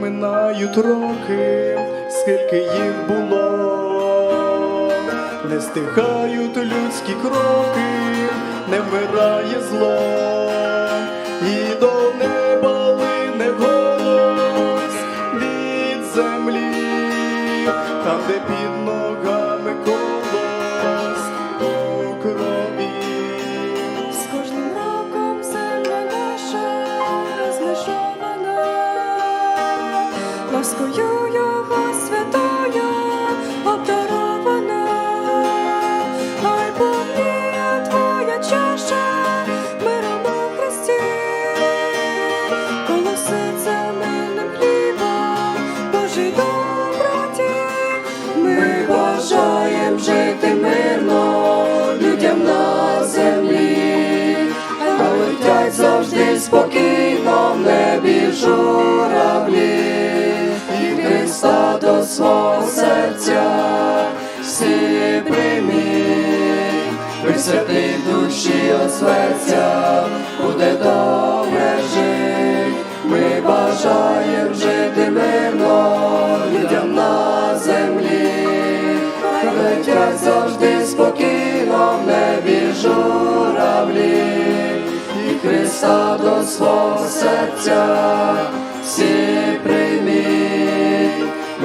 минають роки, скільки їх було, не стихають людські кроки, не вмирає зло, і до неба лине голос від землі, там, де під ласкою його святою обдарована, хай повніє твоя чаша миром у Христі, колоситься мирним хлібом Божій доброті. Ми бажаєм жити мирно людям на землі, а летять завжди спокійно в небі журавлі, свого серця. Всі прийміть, присвяти душі осверця, буде добре жить. Ми бажаєм жити мирно людям на землі, летять завжди спокійно в небі журавлі, і Христа до свого серця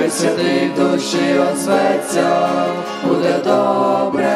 ми святих душі озветься, буде добре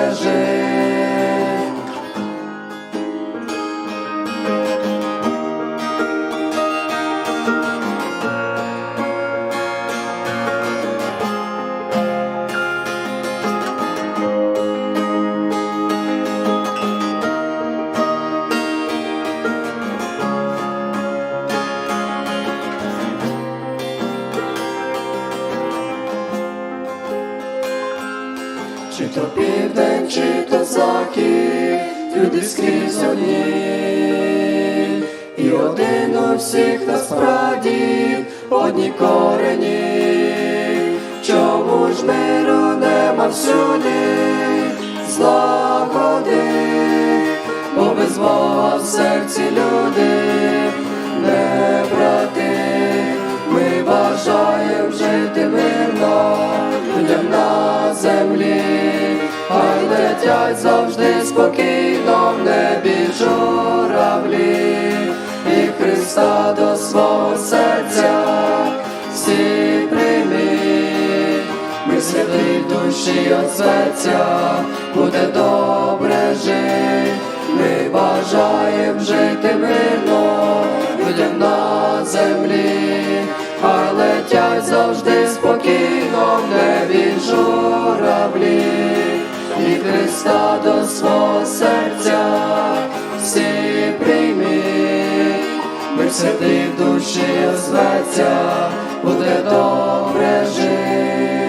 Чи то південь, чи то захід, люди скрізь одні, і один у всіх насправді одні корені, чому ж миру нема всюди, злагоди, бо без Бога в серці люди не брати, ми бажаєм жити мирно летять завжди спокійно в небі журавлі, і Христа до свого серця всі прийміть, ми святий душі освеця, буде добре жить, ми бажаєм жити мирно людям на землі, хай летять завжди спокійно в небі журавлі, Христа до свого серця всі прийми, ми святих душі озветься, буде добре жить,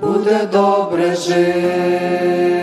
буде добре жить.